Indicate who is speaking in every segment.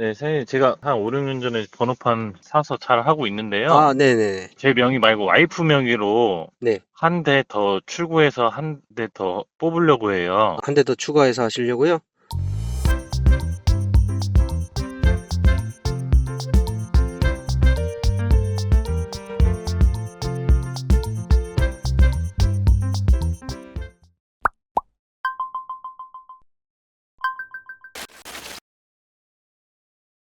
Speaker 1: 네, 사장님 제가 한 5, 6년 전에 번호판 사서 잘 하고 있는데요.
Speaker 2: 아, 네네.
Speaker 1: 제 명의 말고 와이프 명의로
Speaker 2: 네.
Speaker 1: 한 대 더 출고해서 한 대 더 뽑으려고 해요.
Speaker 2: 한 대 더 추가해서 하시려고요?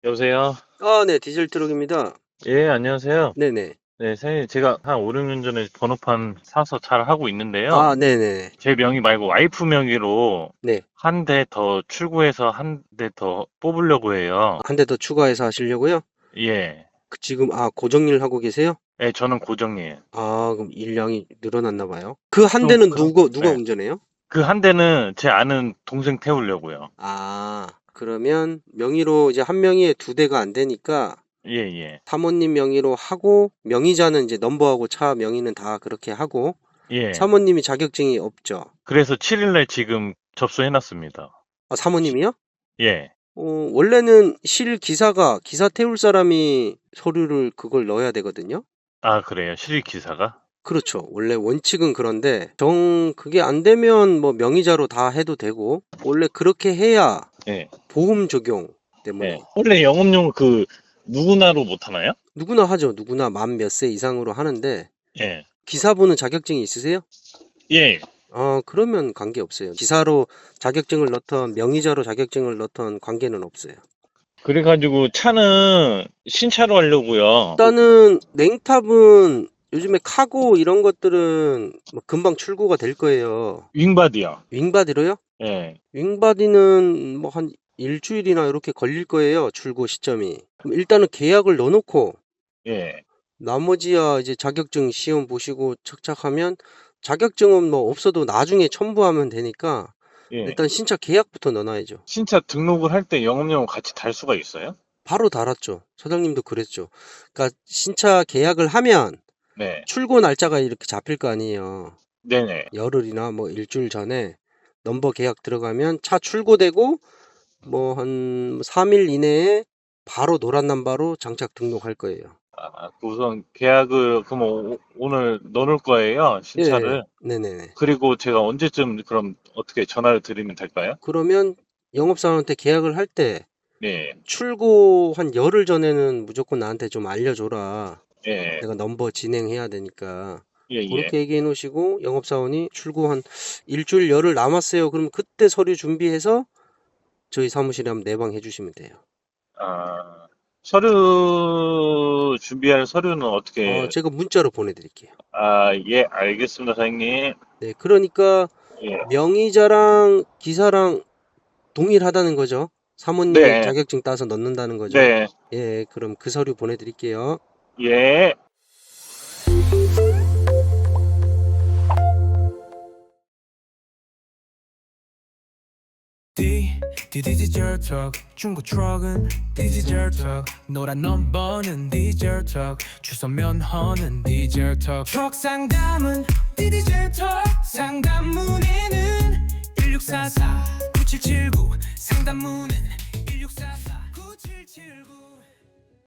Speaker 1: 여보세요?
Speaker 2: 아, 네. 디젤 트럭입니다.
Speaker 1: 예, 안녕하세요.
Speaker 2: 네네.
Speaker 1: 네, 사장님 제가 한 5, 6년 전에 번호판 사서 잘 하고 있는데요.
Speaker 2: 아, 네네.
Speaker 1: 제 명의 말고 와이프 명의로
Speaker 2: 네.
Speaker 1: 한 대 더 출고해서 한 대 더 뽑으려고 해요.
Speaker 2: 한 대 더 추가해서 하시려고요?
Speaker 1: 예.
Speaker 2: 그 지금 아, 고정일 하고 계세요?
Speaker 1: 예, 저는 고정이에요.
Speaker 2: 아, 그럼 일량이 늘어났나 봐요. 그 한
Speaker 1: 좀
Speaker 2: 대는
Speaker 1: 그런-
Speaker 2: 누구 누가
Speaker 1: 네.
Speaker 2: 운전해요?
Speaker 1: 그 한 대는 제 아는 동생 태우려고요.
Speaker 2: 아, 그러면 명의로 이제 한 명의에 두 대가 안 되니까
Speaker 1: 예, 예.
Speaker 2: 사모님 명의로 하고 명의자는 이제 넘버하고 차 명의는 다 그렇게 하고
Speaker 1: 예.
Speaker 2: 사모님이 자격증이 없죠.
Speaker 1: 그래서 7일날 지금 접수해놨습니다.
Speaker 2: 아, 사모님이요?
Speaker 1: 예.
Speaker 2: 어, 원래는 실 기사가 기사 태울 사람이 서류를 그걸 넣어야 되거든요.
Speaker 1: 아, 그래요. 실 기사가?
Speaker 2: 그렇죠. 원래 원칙은 그런데 정 그게 안 되면 뭐 명의자로 다 해도 되고 원래 그렇게 해야
Speaker 1: 예.
Speaker 2: 보험 적용 때문에
Speaker 1: 예. 원래 영업용 그 누구나로 못 하나요?
Speaker 2: 누구나 하죠. 누구나 만 몇 세 이상으로 하는데
Speaker 1: 예.
Speaker 2: 기사분은 자격증이 있으세요?
Speaker 1: 예.
Speaker 2: 아, 그러면 관계 없어요. 기사로 자격증을 넣던 명의자로 자격증을 넣던 관계는 없어요.
Speaker 1: 그래가지고 차는 신차로 하려고요.
Speaker 2: 일단은 냉탑은 요즘에 카고 이런 것들은 뭐 금방 출고가 될 거예요.
Speaker 1: 윙바디요.
Speaker 2: 윙바디로요?
Speaker 1: 예.
Speaker 2: 윙바디는 뭐 한 일주일이나 이렇게 걸릴 거예요. 출고 시점이. 그럼 일단은 계약을 넣어놓고
Speaker 1: 예.
Speaker 2: 나머지야 이제 자격증 시험 보시고 착착하면 자격증은 뭐 없어도 나중에 첨부하면 되니까
Speaker 1: 예.
Speaker 2: 일단 신차 계약부터 넣어놔야죠.
Speaker 1: 신차 등록을 할 때 영업용을 같이 달 수가 있어요?
Speaker 2: 바로 달았죠. 사장님도 그랬죠. 그러니까 신차 계약을 하면
Speaker 1: 네.
Speaker 2: 출고 날짜가 이렇게 잡힐 거 아니에요.
Speaker 1: 네네.
Speaker 2: 열흘이나 뭐 일주일 전에 넘버 계약 들어가면 차 출고되고 뭐 한 3일 이내에 바로 노란 남바로 장착 등록할 거예요.
Speaker 1: 아, 그 우선 계약을 그럼 오, 오늘 넣어놓을 거예요. 신차를.
Speaker 2: 예, 네네네.
Speaker 1: 그리고 제가 언제쯤 그럼 어떻게 전화를 드리면 될까요?
Speaker 2: 그러면 영업사원한테 계약을 할 때
Speaker 1: 네.
Speaker 2: 출고 한 열흘 전에는 무조건 나한테 좀 알려줘라.
Speaker 1: 예.
Speaker 2: 내가 넘버 진행해야 되니까.
Speaker 1: 예, 예.
Speaker 2: 그렇게 얘기해 놓으시고 영업사원이 출고 한 일주일 열흘 남았어요. 그럼 그때 서류 준비해서 저희 사무실에 한번 내방해 주시면 돼요.
Speaker 1: 아, 서류 준비할 서류는 어떻게?
Speaker 2: 어, 제가 문자로 보내드릴게요.
Speaker 1: 아, 예, 알겠습니다, 사장님.
Speaker 2: 네, 그러니까
Speaker 1: 예.
Speaker 2: 명의자랑 기사랑 동일하다는 거죠. 사모님이
Speaker 1: 네.
Speaker 2: 자격증 따서 넣는다는 거죠.
Speaker 1: 네.
Speaker 2: 예, 그럼 그 서류 보내드릴게요.
Speaker 1: 예.
Speaker 3: 디디지털 턱 중고 트럭은 디지털 턱 노란 넘버는 디지털 턱 주소 면허는 디지털 턱 트럭 상담은 디지털 턱 상담문에는 1644 9779 상담문은 1644 9779